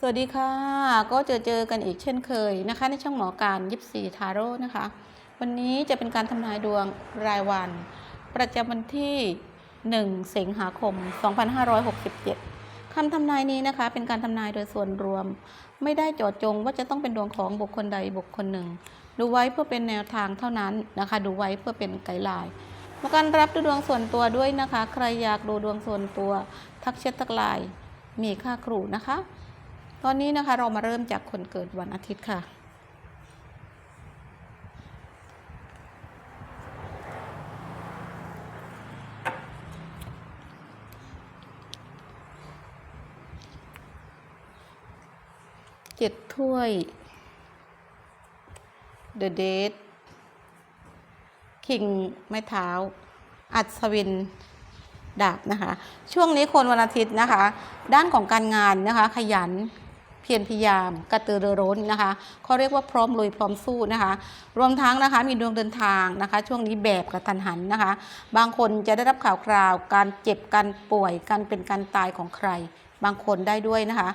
สวัสดีค่ะ ก็เจอเจอกันอีกเช่นเคยนะคะ ในช่องหมอการยิปซีทาโร่นะคะ วันนี้จะเป็นการทำนายดวงรายวัน ประจำวันที่ 1 สิงหาคม 2567 คำทำนายนี้นะคะ เป็นการทำนายโดยส่วนรวม ไม่ได้เจาะจงว่าจะต้องเป็นดวงของบุคคลใดบุคคลหนึ่ง ดูไว้เพื่อเป็นแนวทางเท่านั้นนะคะ ดูไว้เพื่อเป็นไกด์ไลน์มาการรับดูดวงส่วนตัวด้วยนะคะ ใครอยากดูดวงส่วนตัว ทักแชททักไลน์มีค่าครูนะคะ ตอนนี้นะคะเรามาเริ่มจากคนเกิดวันอาทิตย์ค่ะ เจ็ดถ้วย The Date คิงไม้เท้า อัศวินดาบนะคะ ช่วงนี้คนวันอาทิตย์นะคะ ด้านของการงานนะคะ ขยัน พียรพยายามกระตือรือร้นนะคะเขาเรียกว่าพร้อมลุยพร้อมสู้นะคะ รวมทั้งนะคะมีดวงเดินทางนะคะ ช่วงนี้แบบกระทันหันนะคะ บางคนจะได้รับข่าวคราว การเจ็บการป่วยการเป็นการตายของใคร บางคนได้ด้วยนะคะ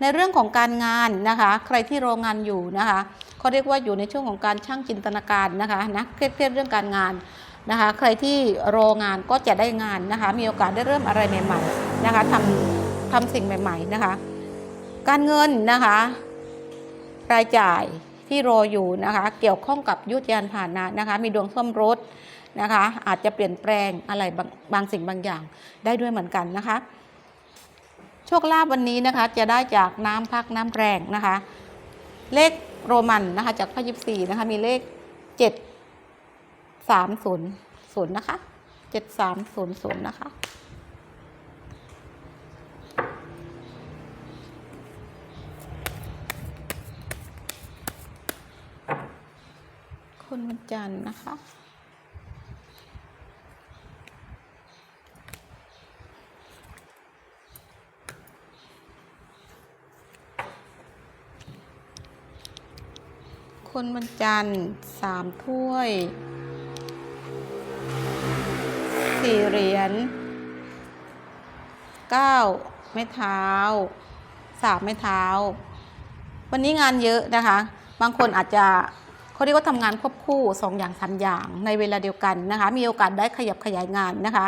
ในเรื่องของการงานนะคะ ใครที่รองานอยู่นะคะเขาเรียกว่าอยู่ในช่วงของการช่างจินตนาการนะคะนะเครียดเรื่องการงานนะคะ ใครที่รองานก็จะได้งานนะคะ มีโอกาสได้เริ่มอะไรใหม่ ๆนะคะทำทำสิ่งใหม่ ๆ นะคะ การเงินนะคะ รายจ่ายที่รออยู่นะคะ เกี่ยวข้องกับยุทธยานผ่านนะนะคะ มีดวงซ่อมรถนะคะ อาจจะเปลี่ยนแปลงอะไรบางบางสิ่งบางอย่างได้ด้วยเหมือนกันนะคะ โชคลาภวันนี้นะคะจะได้จากน้ำพักน้ำแรงนะคะ เลขโรมันนะคะ จากพระยิบสี่นะคะ มีเลขเจ็ดสามศูนย์ศูนย์นะคะเจ็ดสามศูนย์ศูนย์นะคะ คนวันจันทร์นะคะ คนวันจันทร์สามถ้วยสี่เหรียญเก้าไม้เท้าสามไม้เท้า วันนี้งานเยอะนะคะ บางคนอาจจะ เขาเรียกว่าทำงานควบคู่สองอย่างสามอย่างในเวลาเดียวกันนะคะ มีโอกาสได้ขยับขยายงานนะคะ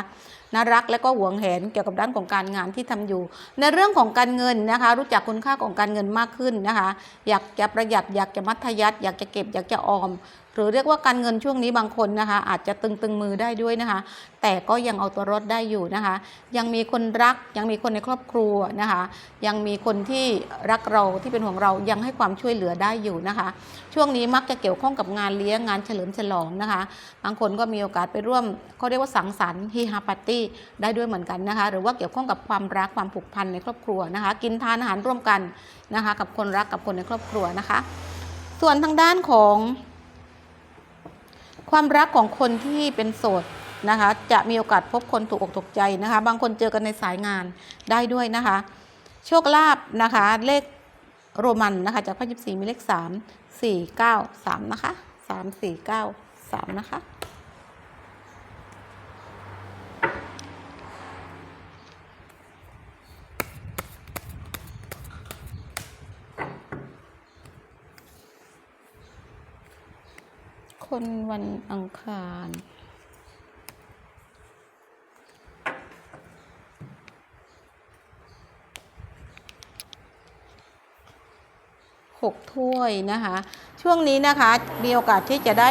น่ารักและก็หวงแหนเกี่ยวกับด้านของการงานที่ทำอยู่ ในเรื่องของการเงินนะคะ รู้จักคุณค่าของการเงินมากขึ้นนะคะ อยากจะประหยัดอยากจะมัธยัติอยากจะเก็บอยากจะออม หรือเรียกว่าการเงินช่วงนี้บางคนนะคะ อาจจะตึงตึงมือได้ด้วยนะคะ แต่ก็ยังเอาตัวรอดได้อยู่นะคะ ยังมีคนรักยังมีคนในครอบครัวนะคะ ยังมีคนที่รักเราที่เป็นห่วงเรายังให้ความช่วยเหลือได้อยู่นะคะ ช่วงนี้มักจะเกี่ยวข้องกับงานเลี้ยงงานเฉลิมฉลองนะคะ บางคนก็มีโอกาสไปร่วมเขาเรียกว่าสังสรรค์ฮีฮาปาร์ตี้ได้ด้วยเหมือนกันนะคะ หรือว่าเกี่ยวข้องกับความรักความผูกพันในครอบครัวนะคะ กินทานอาหารร่วมกันนะคะ กับคนรักกับคนในครอบครัวนะคะ ส่วนทางด้านของ ความรักของคนที่เป็นโสดนะคะ จะมีโอกาสพบคนถูกอกถูกใจนะคะ บางคนเจอกันในสายงานได้ด้วยนะคะ โชคลาภนะคะ เลขโรมันนะคะจากพระยิบสีมีเลข 3 4 9 3 นะคะ 3 4 9 3 นะคะ คนวันอังคารหกถ้วยนะคะ ช่วงนี้นะคะ มีโอกาสที่จะได้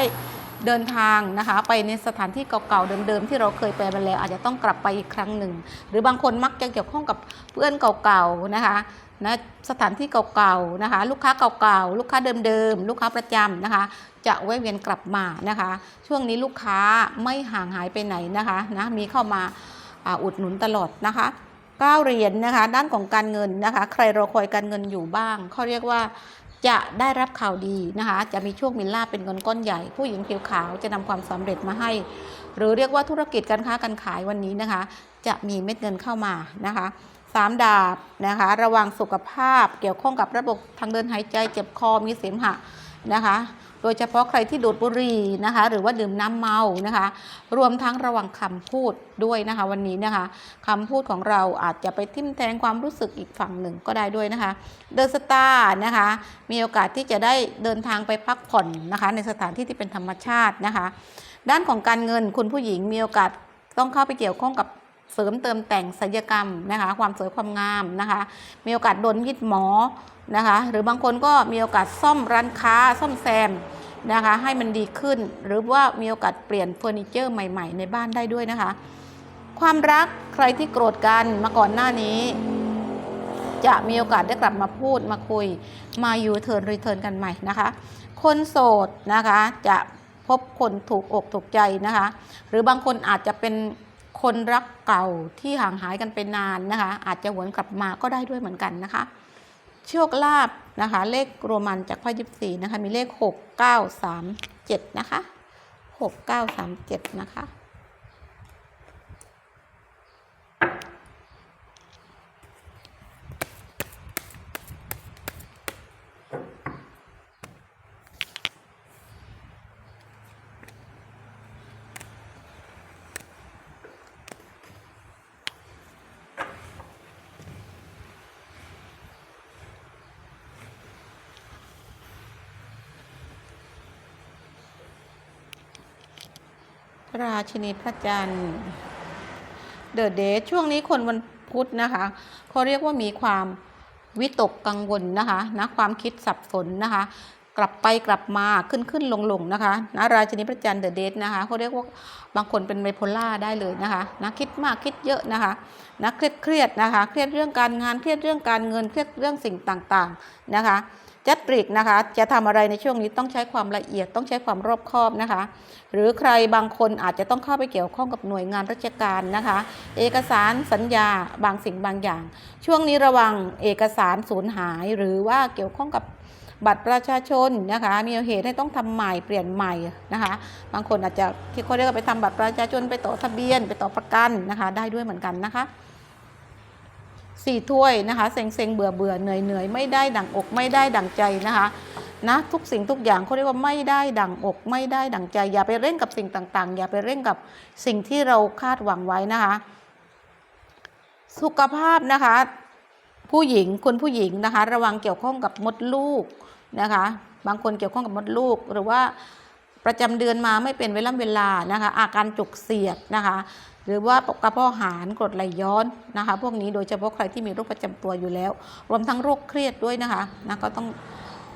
เดินทางนะคะ ไปในสถานที่เก่าๆเดิมๆที่เราเคยไปมาแล้ว อาจจะต้องกลับไปอีกครั้งหนึ่ง หรือบางคนมักจะเกี่ยวข้องกับเพื่อนเก่าๆนะคะนะสถานที่เก่าๆนะคะ ลูกค้าเก่าๆลูกค้าเดิมๆลูกค้าประจำนะคะ จะแวะเวียนกลับมานะคะ ช่วงนี้ลูกค้าไม่ห่างหายไปไหนนะคะนะมีเข้ามาอาอุดหนุนตลอดนะคะก้าเหรียญนะคะ ด้านของการเงินนะคะ ใครรอคอยการเงินอยู่บ้างเขาเรียกว่า จะได้รับข่าวดีนะคะ จะมีโชคมีลาภเป็นเงินก้อนใหญ่ ผู้หญิงผิวขาวจะนำความสำเร็จมาให้ หรือเรียกว่าธุรกิจการค้าการขายวันนี้นะคะ จะมีเม็ดเงินเข้ามานะคะสามดาบนะคะ ระวังสุขภาพเกี่ยวข้องกับระบบทางเดินหายใจเจ็บคอมีเสมหะนะคะ โดยเฉพาะใครที่ดูดบุหรี่นะคะ หรือว่าดื่มน้ำเมานะคะ รวมทั้งระวังคำพูดด้วยนะคะ วันนี้นะคะคำพูดของเราอาจจะไปทิ่มแทงความรู้สึกอีกฝั่งหนึ่งก็ได้ด้วยนะคะ เดอะสตาร์นะคะ มีโอกาสที่จะได้เดินทางไปพักผ่อนนะคะ ในสถานที่ที่เป็นธรรมชาตินะคะ ด้านของการเงินคุณผู้หญิงมีโอกาสต้องเข้าไปเกี่ยวข้องกับเสริมเติมแต่งศัลยกรรมนะคะ ความสวยความงามนะคะ มีโอกาสโดนมีดหมอ นะคะ หรือบางคนก็มีโอกาสซ่อมร้านค้าซ่อมแซมนะคะให้มันดีขึ้น หรือว่ามีโอกาสเปลี่ยนเฟอร์นิเจอร์ใหม่ ๆ ในบ้านได้ด้วยนะคะ ความรักใครที่โกรธกันมาก่อนหน้านี้ จะมีโอกาสได้กลับมาพูดมาคุยมาอยู่เทิร์นรีเทิร์นกันใหม่นะคะ คนโสดนะคะจะพบคนถูกอกถูกใจนะคะ หรือบางคนอาจจะเป็นคนรักเก่าที่ห่างหายกันไปนานนะคะ อาจจะหวนกลับมาก็ได้ด้วยเหมือนกันนะคะ โชคลาภนะคะ เลขโรมันจากไพ่ยิปซีนะคะ มีเลข 6 9 3 7 นะคะ 6 9 3 7 นะคะ ราชินีพระจันทร์ เดอะเดช่วงนี้คนวันพุธนะคะเขาเรียกว่ามีความวิตกกังวลนะคะนะความคิดสับสนนะคะ กลับไปกลับมาขึ้นขึ้นลงลงนะคะนะราชินีพระจันทร์เดอะเดย์นะคะเขาเรียกว่าบางคนเป็นไบโพล่าได้เลยนะคะนะคิดมากคิดเยอะนะคะนะเครียดเครียดนะคะ เครียดเรื่องการงานเครียดเรื่องการเงินเครียดเรื่องสิ่งต่างๆนะคะ จัดปริกนะคะ จะทำอะไรในช่วงนี้ต้องใช้ความละเอียดต้องใช้ความรอบคอบนะคะ หรือใครบางคนอาจจะต้องเข้าไปเกี่ยวข้องกับหน่วยงานราชการนะคะ เอกสารสัญญาบางสิ่งบางอย่าง ช่วงนี้ระวังเอกสารสูญหาย หรือว่าเกี่ยวข้องกับบัตรประชาชนนะคะ มีเหตุให้ต้องทำใหม่เปลี่ยนใหม่นะคะ บางคนอาจจะที่เขาเรียกว่าไปทำบัตรประชาชนไปต่อทะเบียน ไปต่อประกันนะคะ ได้ด้วยเหมือนกันนะคะ สี่ถ้วยนะคะเซ็งเซ็งเบื่อเบื่อเหนื่อยเหนื่อยไม่ได้ดั่งอกไม่ได้ดั่งใจนะคะนะทุกสิ่งทุกอย่างเขาเรียกว่าไม่ได้ดั่งอกไม่ได้ดั่งใจ อย่าไปเร่งกับสิ่งต่างๆ อย่าไปเร่งกับสิ่งที่เราคาดหวังไว้นะคะ สุขภาพนะคะ ผู้หญิงคุณผู้หญิงนะคะ ระวังเกี่ยวข้องกับมดลูกนะคะ บางคนเกี่ยวข้องกับมดลูกหรือว่าประจำเดือนมาไม่เป็นเวลาเวลานะคะ อาการจุกเสียดนะคะ รือว่ากระเพาะอาหารกรดไหลย้อนนะคะ พวกนี้โดยเฉพาะใครที่มีโรคประจำตัวอยู่แล้ว รวมทั้งโรคเครียดด้วยนะคะนะก็ต้อง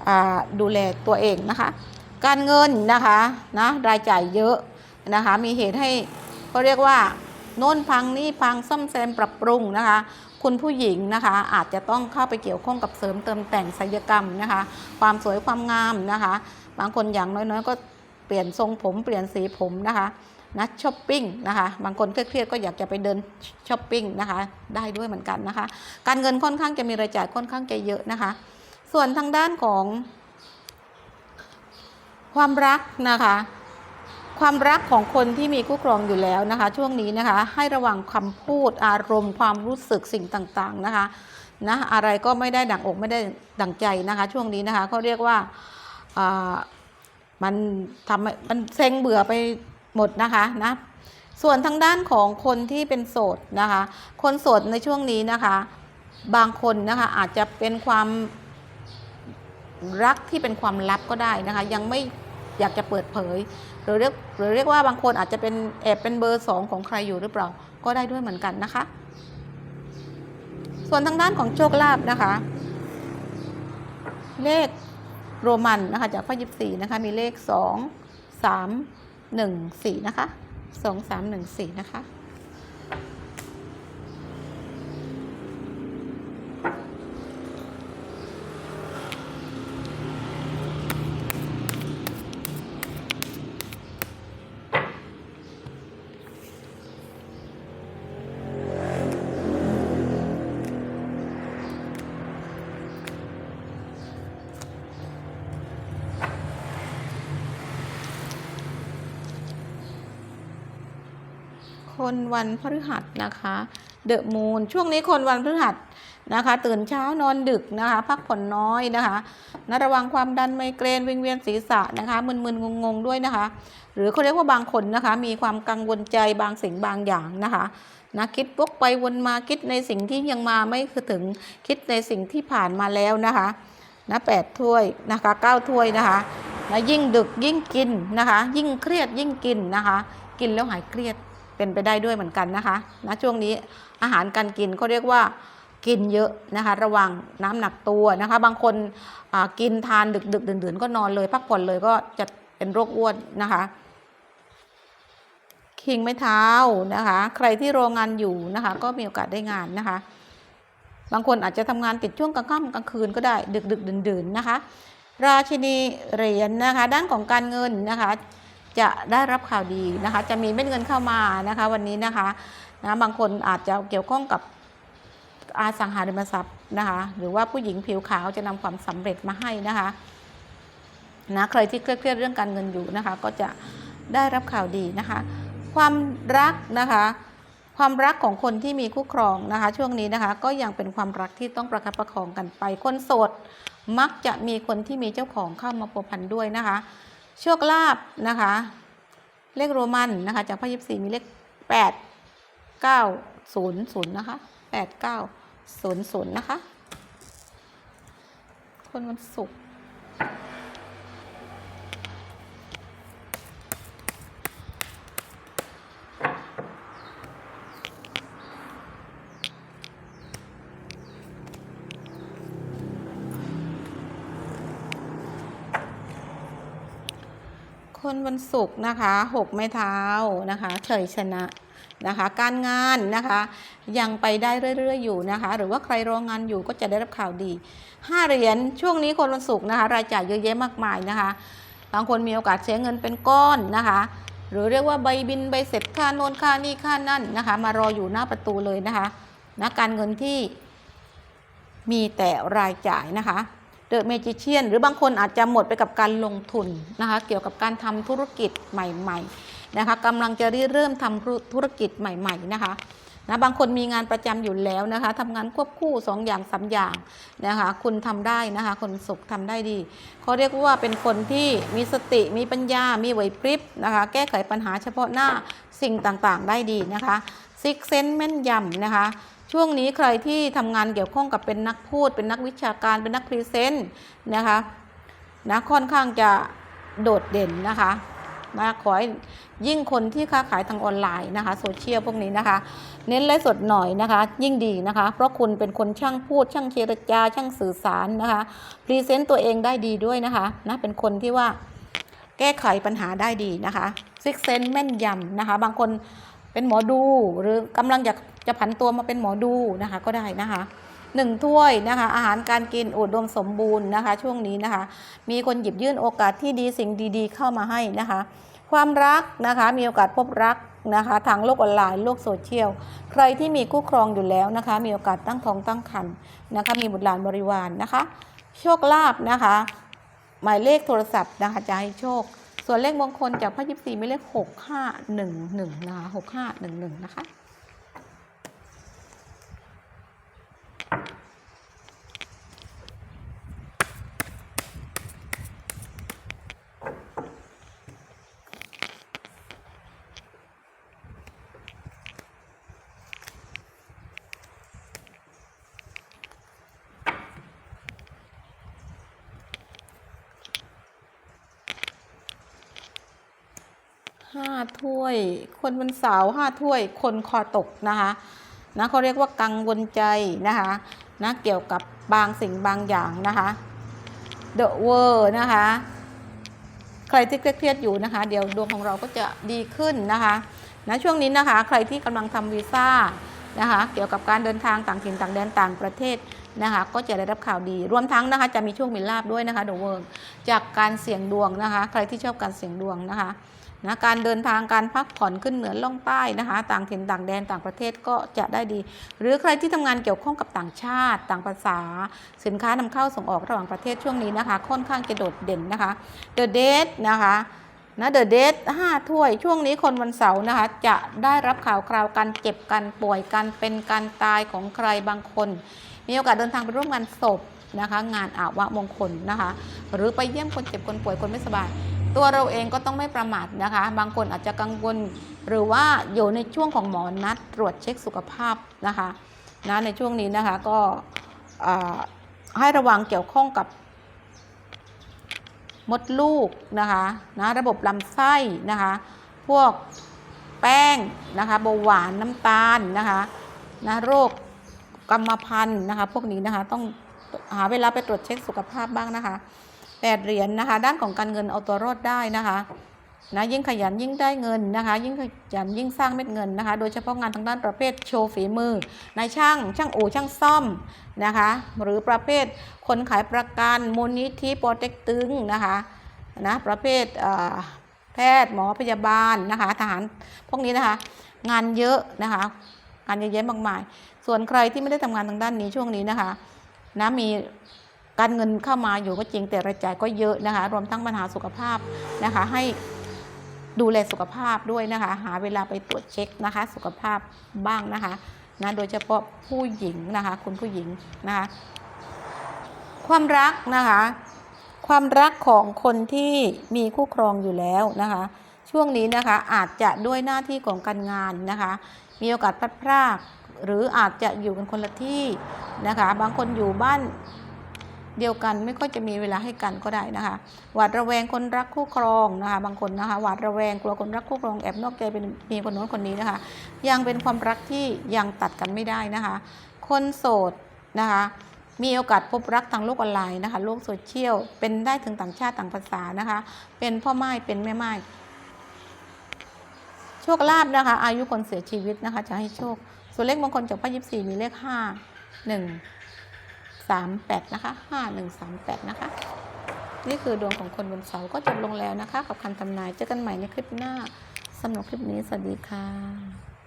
อดูแลตัวเองนะคะ การเงินนะคะนะรายจ่ายเยอะนะคะมีเหตุให้เขาเรียกว่าโน่นพังนี่พังซ่อมแซมปรับปรุงนะคะ คุณผู้หญิงนะคะอาจจะต้องเข้าไปเกี่ยวข้องกับเสริมเติมแต่งศัลยกรรมนะคะ ความสวยความงามนะคะ บางคนอย่างน้อยๆ ก็เปลี่ยนทรงผมเปลี่ยนสีผมนะคะ นะช้อปปิ้งนะคะบางคนเครียดๆก็อยากจะไปเดินช้อปปิ้งนะคะได้ด้วยเหมือนกันนะคะ การเงินค่อนข้างจะมีรายจ่ายค่อนข้างจะเยอะนะคะ ส่วนทางด้านของความรักนะคะ ความรักของคนที่มีคู่ครองอยู่แล้วนะคะ ช่วงนี้นะคะให้ระวังคำพูดอารมณ์ความรู้สึกสิ่งต่างๆนะคะนะอะไรก็ไม่ได้ดั่งอกไม่ได้ดั่งใจนะคะ ช่วงนี้นะคะเขาเรียกว่าอ่ามันทำมันเซ็งเบื่อไป หมดนะคะนะส่วนทางด้านของคนที่เป็นโสดนะคะ คนโสดในช่วงนี้นะคะ บางคนนะคะอาจจะเป็นความรักที่เป็นความลับก็ได้นะคะ ยังไม่อยากจะเปิดเผย หรือเรียกหรือเรียกว่าบางคนอาจจะเป็นแอบเป็นเบอร์สองของใครอยู่หรือเปล่า ก็ได้ด้วยเหมือนกันนะคะ ส่วนทางด้านของโชคลาภนะคะ เลขโรมันนะคะจากพระยิบสี่นะคะมีเลขสองสาม หนึ่งสี่นะคะสองสามหนึ่งสี่นะคะ คนวันพฤหัสนะคะเดอะมูนช่วงนี้คนวันพฤหัสนะคะ ตื่นเช้านอนดึกนะคะ พักผ่อนน้อยนะคะนะระวังความดันไมเกรนวิงเวียนศีรษะนะคะมึนๆงงๆด้วยนะคะ หรือเขาเรียกว่าบางคนนะคะ มีความกังวลใจบางสิ่งบางอย่างนะคะนะคิดวกไปวนมาคิดในสิ่งที่ยังมาไม่คือถึงคิดในสิ่งที่ผ่านมาแล้วนะคะนะแปดถ้วยนะคะเก้าถ้วยนะคะนะยิ่งดึกยิ่งกินนะคะ ยิ่งเครียดยิ่งกินนะคะ กินแล้วหายเครียด เป็นไปได้ด้วยเหมือนกันนะคะนะช่วงนี้อาหารการกินเขาเรียกว่ากินเยอะนะคะ ระวังน้ำหนักตัวนะคะ บางคนกินทานดึกดึกๆดื่นๆก็นอนเลย พักผ่อนเลยก็จะเป็นโรคอ้วนนะคะคิงไม้เท้านะคะ ใครที่โรงงานอยู่นะคะ ก็มีโอกาสได้งานนะคะ บางคนอาจจะทำงานติดช่วงกลางค่ำกลางคืนก็ได้ดึกดึกดื่นดื่นๆนะคะ ราชินีเหรียญนะคะ ด้านของการเงินนะคะ จะได้รับข่าวดีนะคะ จะมีเม็ดเงินเข้ามานะคะ วันนี้นะคะนะบางคนอาจจะเกี่ยวข้องกับอาสังหาริมทรัพย์นะคะ หรือว่าผู้หญิงผิวขาวจะนำความสำเร็จมาให้นะคะนะใครที่เครียดเรื่องการเงินอยู่นะคะ ก็จะได้รับข่าวดีนะคะ ความรักนะคะ ความรักของคนที่มีคู่ครองนะคะ ช่วงนี้นะคะ ก็ยังเป็นความรักที่ต้องประคับประคองกันไป คนโสดมักจะมีคนที่มีเจ้าของเข้ามาพัวพันด้วยนะคะ โชคลาภนะคะ เลขโรมันนะคะ จากพระยิบสี่มีเลขแปดเก้าศูนย์ศูนย์นะคะแปดเก้าศูนย์ศูนย์นะคะ คนวันศุกร์ คนวันศุกร์นะคะหกไม้เท้านะคะเฉยชนะนะคะการงานนะคะยังไปได้เรื่อยๆอยู่นะคะ หรือว่าใครรองงานอยู่ก็จะได้รับข่าวดีห้าเหรียญช่วงนี้คนวันศุกร์นะคะ รายจ่ายเยอะแยะมากมายนะคะ บางคนมีโอกาสเสียเงินเป็นก้อนนะคะ หรือเรียกว่าใบบินใบเสร็จค่าโน่นค่านี่ค่านั่นนะคะ มารออยู่หน้าประตูเลยนะคะนะการเงินที่มีแต่รายจ่ายนะคะ เดอะเมจิเชียนหรือบางคนอาจจะหมดไปกับการลงทุนนะคะเกี่ยวกับการทำธุรกิจใหม่ๆนะคะกำลังจะเริ่มทำธุรกิจใหม่ ๆนะคะนะบางคนมีงานประจำอยู่แล้วนะคะทำงานควบคู่สองอย่างสาอย่างนะคะคุณทำได้นะคะคนสุขทำได้ดีเขาเรียกว่าเป็นคนที่มีสติมีปัญญา มีไหวพริบนะคะแก้ไขปัญหาเฉพาะหน้าสิ่งต่างๆได้ดีนะคะซิกเซนแม่นยำนะคะ ช่วงนี้ใครที่ทำงานเกี่ยวข้องกับเป็นนักพูด เป็นนักวิชาการเป็นนักพรีเซนต์นะคะนะค่อนข้างจะโดดเด่นนะคะนะขอให้ยิ่งคนที่ค้าขายทางออนไลน์นะคะโซเชียลพวกนี้นะคะ เน้นไลฟ์สดหน่อยนะคะ ยิ่งดีนะคะ เพราะคุณเป็นคนช่างพูด ช่างเจรจา ช่างสื่อสารนะคะพรีเซนต์ตัวเองได้ดีด้วยนะคะนะเป็นคนที่ว่าแก้ไขปัญหาได้ดีนะคะซิกเซนแม่นยำนะคะ บางคน เป็นหมอดู หรือกำลังอยากจะผันตัวมาเป็นหมอดูนะคะก็ได้นะคะหนึ่งถ้วยนะคะอาหารการกินอุดมสมบูรณ์นะคะ ช่วงนี้นะคะ มีคนหยิบยื่นโอกาสที่ดีสิ่งดีๆ เข้ามาให้นะคะ ความรักนะคะมีโอกาสพบรักนะคะทางโลกออนไลน์โลกโซเชียล ใครที่มีคู่ครองอยู่แล้วนะคะ มีโอกาสตั้งท้องตั้งครรภ์นะคะมีบุตรหลานบริวารนะคะ โชคลาภนะคะ หมายเลขโทรศัพท์นะคะจะให้โชค ส่วนเลขมงคลจากพ่อยิบสี่มีเลขหกห้าหนึ่งหนึ่งนะคะหกห้าหนึ่งหนึ่งนะคะ ห้าถ้วย คนวันเสาร์ห้าถ้วย คนคอตกนะคะนะเขาเรียกว่ากังวลใจนะคะนะเกี่ยวกับบางสิ่งบางอย่างนะคะเดอะเวอร์นะคะ ใครที่เครียดๆอยู่นะคะ เดี๋ยวดวงของเราก็จะดีขึ้นนะคะนะช่วงนี้นะคะ ใครที่กำลังทำวีซ่านะคะ เกี่ยวกับการเดินทางต่างถิ่นต่างแดนต่างประเทศนะคะ ก็จะได้รับข่าวดี รวมทั้งนะคะ จะมีช่วงมีลาบด้วยนะคะเดอะเวิร์จากการเสี่ยงดวงนะคะ ใครที่ชอบการเสี่ยงดวงนะคะ นะการเดินทางการพักผ่อนขึ้นเหนือล่องใต้นะคะ ต่างถิ่นต่างแดนต่างประเทศก็จะได้ดี หรือใครที่ทำงานเกี่ยวข้องกับต่างชาติ ต่างภาษา สินค้านำเข้าส่งออกระหว่างประเทศช่วงนี้นะคะ ค่อนข้างจะโดดเด่นนะคะ The Date นะคะนะ The Date ห้าถ้วยช่วงนี้คนวันเสาร์นะคะ จะได้รับข่าวคราวการเจ็บการป่วยการเป็นการตายของใครบางคน มีโอกาสเดินทางไปร่วมงานศพนะคะ งานอาวะมงคลนะคะ หรือไปเยี่ยมคนเจ็บคนป่วยคนไม่สบาย ตัวเราเองก็ต้องไม่ประมาทนะคะ บางคนอาจจะกังวล หรือว่าอยู่ในช่วงของหมอนัดตรวจเช็คสุขภาพนะคะนะในช่วงนี้นะคะก็ให้ระวังเกี่ยวข้องกับมดลูกนะคะนะระบบลำไส้นะคะ พวกแป้งนะคะเบาหวานน้ำตาลนะคะนะโรคกรรมพันธุ์นะคะ พวกนี้นะคะต้องหาเวลาไปตรวจเช็คสุขภาพบ้างนะคะ แปดเหรียญนะคะ ด้านของการเงินเอาตัวรอดได้นะคะนะยิ่งขยันยิ่งได้เงินนะคะ ยิ่งขยันยิ่งสร้างเม็ดเงินนะคะ โดยเฉพาะงานทางด้านประเภทโชว์ฝีมือ นายช่าง ช่างอู่ช่างซ่อมนะคะ หรือประเภทคนขายประกันมูลนิธิโปรเต็กตึงนะคะนะประเภทเอ่อแพทย์หมอพยาบาลนะคะทหารพวกนี้นะคะ งานเยอะนะคะงานเยอะแยะมากมาย ส่วนใครที่ไม่ได้ทำงานทางด้านนี้ช่วงนี้นะคะนะมี การเงินเข้ามาอยู่ก็จริงแต่รายจ่ายก็เยอะนะคะ รวมทั้งปัญหาสุขภาพนะคะ ให้ดูแลสุขภาพด้วยนะคะ หาเวลาไปตรวจเช็คนะคะ สุขภาพบ้างนะคะนะโดยเฉพาะผู้หญิงนะคะ คุณผู้หญิงนะคะ ความรักนะคะ ความรักของคนที่มีคู่ครองอยู่แล้วนะคะ ช่วงนี้นะคะอาจจะด้วยหน้าที่ของการงานนะคะ มีโอกาสพลัดพราก หรืออาจจะอยู่กันคนละที่นะคะ บางคนอยู่บ้าน เดียวกันไม่ค่อยจะมีเวลาให้กันก็ได้นะคะ หวาดระแวงคนรักคู่ครองนะคะ บางคนนะคะหวาดระแวงกลัวคนรักคู่ครองแอบนอกใจเป็นมีคนโน้นคนนี้นะคะ ยังเป็นความรักที่ยังตัดกันไม่ได้นะคะ คนโสดนะคะมีโอกาสพบรักทางโลกออนไลน์นะคะโลกโซเชียลเป็นได้ถึงต่างชาติต่างภาษานะคะ เป็นพ่อไม้เป็นแม่ไม้โชคลาภนะคะ อายุคนเสียชีวิตนะคะ จะให้โชค ส่วนเลขมงคลจากพระยิบสี่มีเลขห้าหนึ่ง สามแปดนะคะห้าหนึ่งสามแปดนะคะ นี่คือดวงของคนบนเสาก็จบลงแล้วนะคะ กับคำทำนายเจอกันใหม่ในคลิปหน้าสำหรับคลิปนี้สวัสดีค่ะ